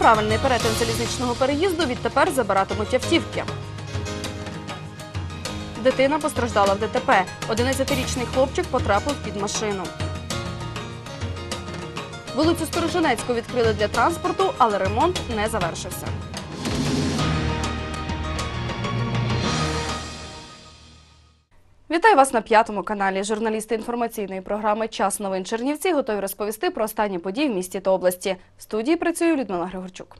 Неправильний перетин залізничного переїзду відтепер забиратимуть автівки. Дитина постраждала в ДТП. 11-річний хлопчик потрапив під машину. Вулицю Сторожинецьку відкрили для транспорту, але ремонт не завершився. Вітаю вас на п'ятому каналі. Журналісти інформаційної програми Час новин Чернівці готові розповісти про останні події в місті та області. В студії працює Людмила Григорчук.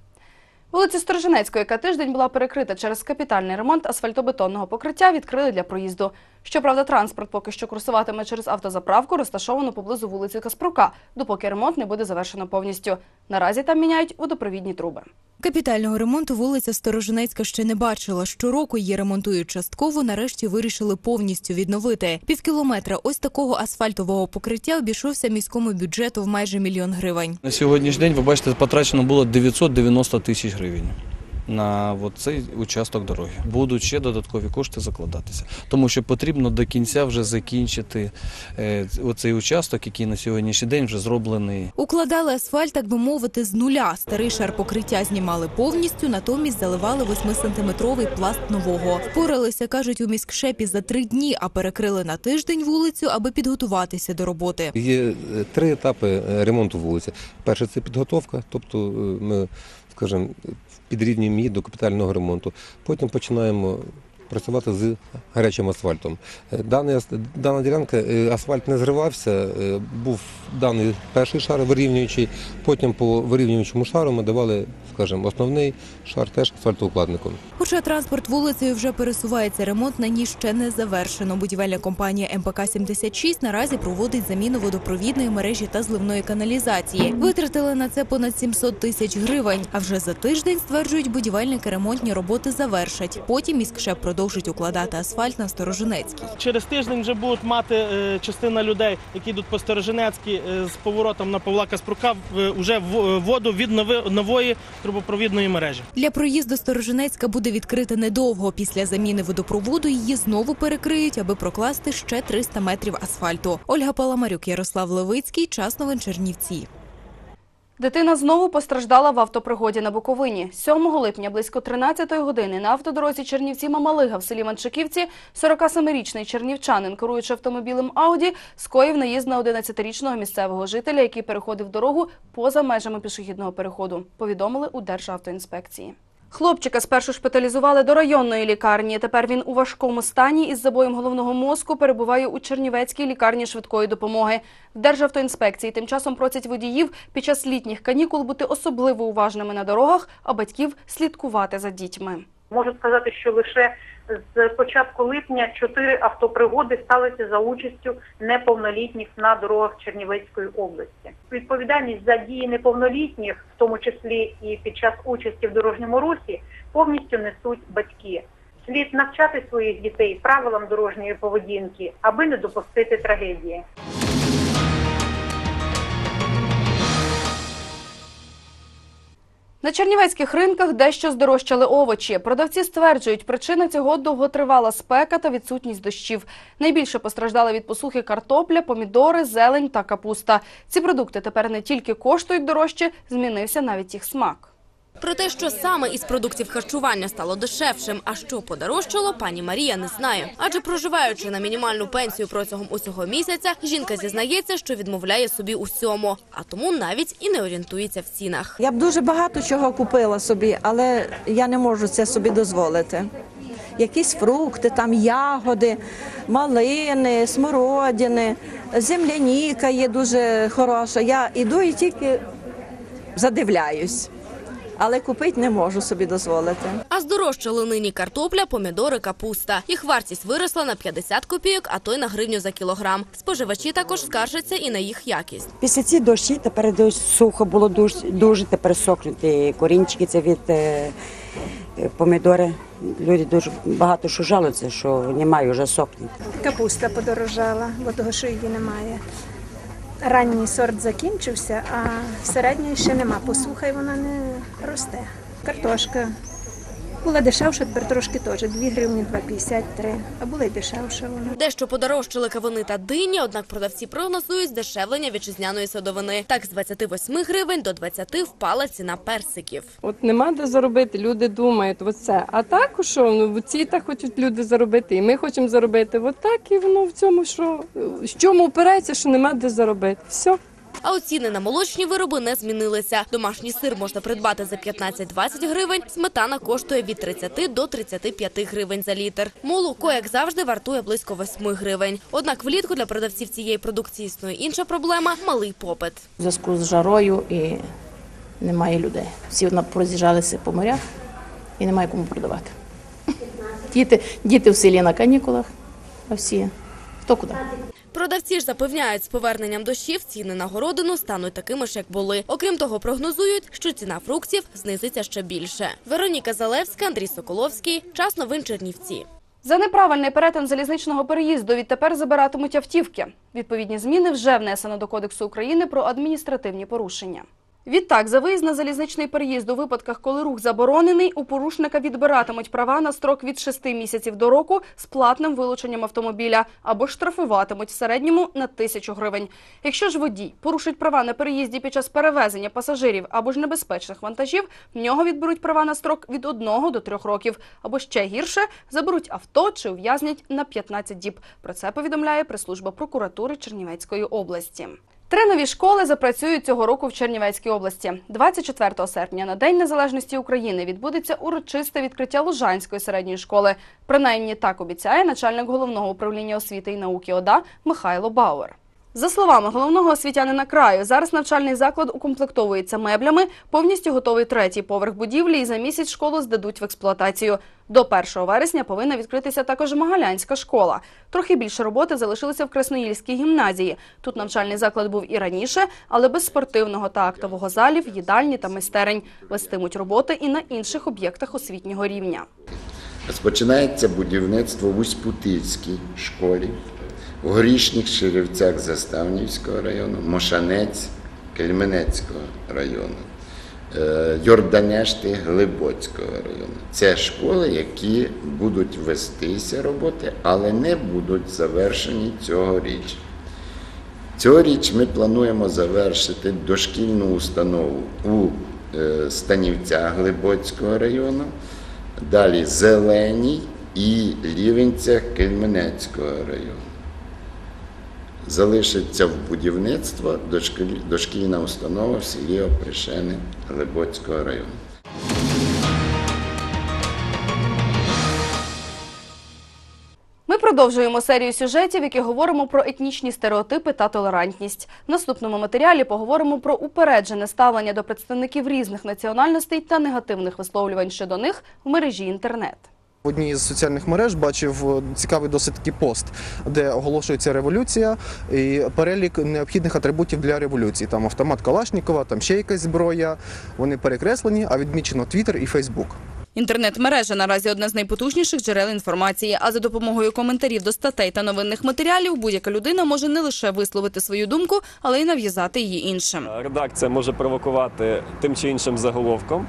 Вулицю Сторожинецьку, яка тиждень була перекрита через капітальний ремонт асфальтобетонного покриття, відкрили для проїзду. Щоправда, транспорт поки що курсуватиме через автозаправку, розташовану поблизу вулиці Каспрука, допоки ремонт не буде завершено повністю. Наразі там міняють водопровідні труби. Капітального ремонту вулиця Сторожинецька ще не бачила. Щороку її ремонтують частково. Нарешті вирішили повністю відновити. Півкілометра ось такого асфальтового покриття обійшовся міському бюджету в майже мільйон гривень. На сьогоднішній день, ви бачите, потрачено було 990 тисяч гривень на цей участок дороги. Будуть ще додаткові кошти закладатися, тому що потрібно до кінця вже закінчити е, оцей участок, який на сьогоднішній день вже зроблений. Укладали асфальт, так би мовити, з нуля. Старий шар покриття знімали повністю, натомість заливали 8-сантиметровий пласт нового. Впоралися, кажуть, у міськшепі за три дні, а перекрили на тиждень вулицю, аби підготуватися до роботи. Є е, три етапи е, ремонту вулиці. Перше це підготовка, тобто ми, скажімо, підрівнюємо її до капітального ремонту. Потім починаємо працювати з гарячим асфальтом. Е, Даний, ас- дана ділянка е, асфальт не зривався, е, був даний перший шар вирівнюючий, потім по вирівнюючому шару ми давали, скажімо, основний шар теж асфальтоукладником. Хоча транспорт вулицею вже пересувається, ремонт на ній ще не завершено. Будівельна компанія МПК 76 наразі проводить заміну водопровідної мережі та зливної каналізації. Витратили на це понад 700 тисяч гривень. А вже за тиждень стверджують, будівельники ремонтні роботи завершать. Потім міськшеп продовжить укладати асфальт на Сторожинецькій. Через тиждень вже будуть мати е, частина людей, які йдуть по Сторожинецькій е, з поворотом на Павла Каспрука, в- уже в- е, воду від нової трубопровідної мережі. Для проїзду Сторожинецька буде відкрита недовго. Після заміни водопроводу її знову перекриють, аби прокласти ще 300 метрів асфальту. Ольга Паламарюк, Ярослав Левицький. Час новин Чернівці. Дитина знову постраждала в автопригоді на Буковині. 7 липня близько 13 години на автодорозі Чернівці-Мамалига в селі Манчиківці 47-річний чернівчанин, керуючи автомобілем Ауді, скоїв наїзд на 11-річного місцевого жителя, який переходив дорогу поза межами пішохідного переходу, повідомили у Державтоінспекції. Хлопчика спершу шпиталізували до районної лікарні. Тепер він у важкому стані із забоєм головного мозку перебуває у Чернівецькій лікарні швидкої допомоги. Державтоінспекції тим часом просять водіїв під час літніх канікул бути особливо уважними на дорогах, а батьків слідкувати за дітьми. Можу сказати, що лише з початку липня чотири автопригоди сталися за участю неповнолітніх на дорогах Чернівецької області. Відповідальність за дії неповнолітніх, в тому числі і під час участі в дорожньому русі, повністю несуть батьки. Слід навчати своїх дітей правилам дорожньої поведінки, аби не допустити трагедії. На чернівецьких ринках дещо здорожчали овочі. Продавці стверджують, причина цього довготривала спека та відсутність дощів. Найбільше постраждали від посухи картопля, помідори, зелень та капуста. Ці продукти тепер не тільки коштують дорожче, змінився навіть їх смак. Про те, що саме із продуктів харчування стало дешевшим, а що подорожчало, пані Марія не знає. Адже проживаючи на мінімальну пенсію протягом усього місяця, жінка зізнається, що відмовляє собі усьому, а тому навіть і не орієнтується в цінах. Я б дуже багато чого купила собі, але я не можу це собі дозволити. Якісь фрукти, там ягоди, малини, смородини, земляніка є дуже хороша. Я іду і тільки задивляюсь, але купити не можу собі дозволити. А здорожчали нині картопля, помідори, капуста. Їх вартість виросла на 50 копійок, а то й на гривню за кілограм. Споживачі також скаржаться і на їх якість. Після ці дощі тепер сухо було дуже, дуже тепер сохнуть корінчики це від е, е, помідори. Люди дуже багато що жалуються, що немає вже сохнуть. Капуста подорожала, бо того, що її немає. Ранній сорт закінчився, а середньої ще нема. Послухай, вона не росте. Картошка Була дешевша, тепер трошки теж. 2 гривні 2,53, а була й дешевша вона. Дещо подорожчали кавуни та дині, однак продавці прогнозують здешевлення вітчизняної садовини. Так, з 28 гривень до 20 впала ціна персиків. От нема де заробити, люди думають, оце. А так, що ну ці так хочуть люди заробити, і ми хочемо заробити. От так і воно в цьому, що в чому опирається, що нема де заробити. Все. А от ціни на молочні вироби не змінилися. Домашній сир можна придбати за 15-20 гривень, сметана коштує від 30 до 35 гривень за літр. Молоко, як завжди, вартує близько 8 гривень. Однак влітку для продавців цієї продукції існує інша проблема – малий попит. в зв'язку з жарою і немає людей. Всі пороз'їжджалися по морях і немає кому продавати. Діти, діти в селі на канікулах, а всі хто куди. Продавці ж запевняють, з поверненням дощів ціни на городину стануть такими ж, як були. Окрім того, прогнозують, що ціна фруктів знизиться ще більше. Вероніка Залевська, Андрій Соколовський. Час новин Чернівці. За неправильний перетин залізничного переїзду відтепер забиратимуть автівки. Відповідні зміни вже внесено до Кодексу України про адміністративні порушення. Відтак, за виїзд на залізничний переїзд у випадках, коли рух заборонений, у порушника відбиратимуть права на строк від 6 місяців до року з платним вилученням автомобіля або штрафуватимуть в середньому на тисячу гривень. Якщо ж водій порушить права на переїзді під час перевезення пасажирів або ж небезпечних вантажів, в нього відберуть права на строк від 1 до 3 років, або ще гірше заберуть авто чи ув'язнять на 15 діб. Про це повідомляє прес-служба прокуратури Чернівецької області. Три нові школи запрацюють цього року в Чернівецькій області. 24 серпня на День Незалежності України відбудеться урочисте відкриття Лужанської середньої школи. Принаймні так обіцяє начальник головного управління освіти і науки ОДА Михайло Бауер. За словами головного освітянина краю, зараз навчальний заклад укомплектовується меблями, повністю готовий третій поверх будівлі і за місяць школу здадуть в експлуатацію. До 1 вересня повинна відкритися також Магалянська школа. Трохи більше роботи залишилося в Красноїльській гімназії. Тут навчальний заклад був і раніше, але без спортивного та актового залів, їдальні та майстерень. Вестимуть роботи і на інших об'єктах освітнього рівня. Розпочинається будівництво в Усть-Путильській школі, в Горішніх Ширівцях Заставнівського району, Мошанець Кельменецького району, е, Йорданешти Глибоцького району. Це школи, які будуть вестися роботи, але не будуть завершені цьогоріч. Цьогоріч ми плануємо завершити дошкільну установу у е, Станівцях Глибоцького району, далі Зеленій і Лівенцях Кельменецького району. Залишиться в будівництво дошкіль- дошкільна установа в селі Опришени Глибоцького району. Ми продовжуємо серію сюжетів, які говоримо про етнічні стереотипи та толерантність. В наступному матеріалі поговоримо про упереджене ставлення до представників різних національностей та негативних висловлювань щодо них в мережі інтернет. В одній з соціальних мереж бачив е, цікавий досить таки пост, де оголошується революція і перелік необхідних атрибутів для революції. Там автомат Калашнікова, там ще якась зброя. Вони перекреслені, а відмічено Твіттер і Фейсбук. Інтернет-мережа наразі одне з найпотужніших джерел інформації. А за допомогою коментарів до статей та новинних матеріалів будь-яка людина може не лише висловити свою думку, але й нав'язати її іншим. Редакція може провокувати тим чи іншим заголовком,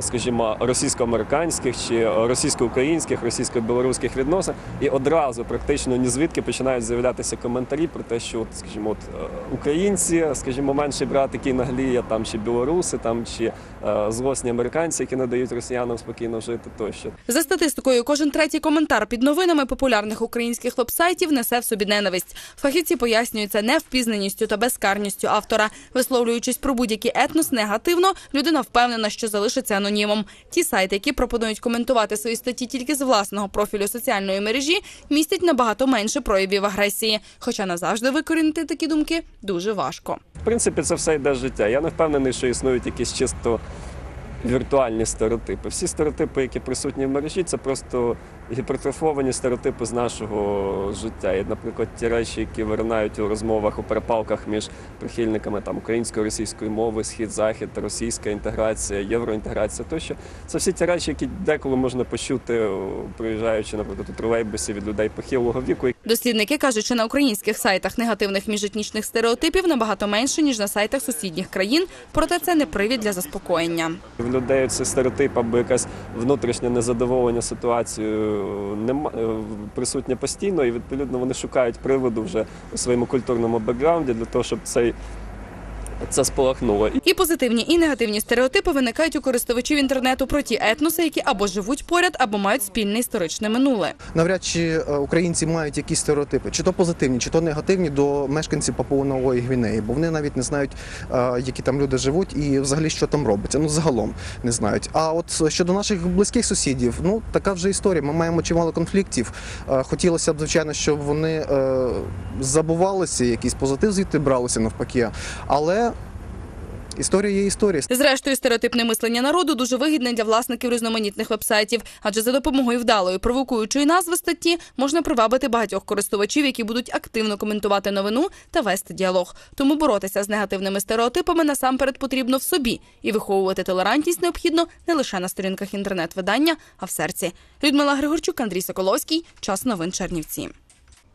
скажімо, російсько-американських чи російсько-українських, російсько-білоруських відносин, і одразу практично ні звідки починають з'являтися коментарі про те, що, скажімо, от, е, українці, скажімо, менший брат, який нагліє, там чи білоруси, там чи е, злосні американці, які не дають росіянам спокійно жити тощо. За статистикою, кожен третій коментар під новинами популярних українських вебсайтів несе в собі ненависть. Фахівці пояснюють це невпізнаністю та безкарністю автора. Висловлюючись про будь-який етнос негативно, людина впевнена, що залишиться анонімом. Ті сайти, які пропонують коментувати свої статті тільки з власного профілю соціальної мережі, містять набагато менше проявів агресії. Хоча назавжди викорінити такі думки дуже важко. В принципі, це все йде життя. Я не впевнений, що існують якісь чисто віртуальні стереотипи. Всі стереотипи, які присутні в мережі, це просто гіпертрофовані стереотипи з нашого життя. І, наприклад, ті речі, які виринають у розмовах у перепалках між прихильниками там української російської мови, схід, захід, російська інтеграція, євроінтеграція тощо. Це всі ті речі, які деколи можна почути, о, проїжджаючи, наприклад, у тролейбусі від людей похилого віку. Дослідники кажуть, що на українських сайтах негативних міжетнічних стереотипів набагато менше, ніж на сайтах сусідніх країн, проте це не привід для заспокоєння. В людей це стереотип або якась внутрішнє незадоволення ситуацією нема присутня постійно, і відповідно вони шукають приводу вже у своєму культурному бекграунді для того, щоб цей це спалахнуло. І позитивні, і негативні стереотипи виникають у користувачів інтернету про ті етноси, які або живуть поряд, або мають спільне історичне минуле. Навряд чи е, українці мають якісь стереотипи, чи то позитивні, чи то негативні до мешканців Папуа-Нової Гвінеї, бо вони навіть не знають, е, які там люди живуть і взагалі що там робиться. Ну загалом не знають. А от щодо наших близьких сусідів, ну така вже історія. Ми маємо чимало конфліктів. Е, Хотілося б, звичайно, щоб вони е, забувалися, якийсь позитив звідти бралося навпаки. Але історія є історія. Зрештою, стереотипне мислення народу дуже вигідне для власників різноманітних вебсайтів, адже за допомогою вдалої провокуючої назви статті можна привабити багатьох користувачів, які будуть активно коментувати новину та вести діалог. Тому боротися з негативними стереотипами насамперед потрібно в собі і виховувати толерантність необхідно не лише на сторінках інтернет-видання, а в серці. Людмила Григорчук, Андрій Соколовський. Час новин Чернівці.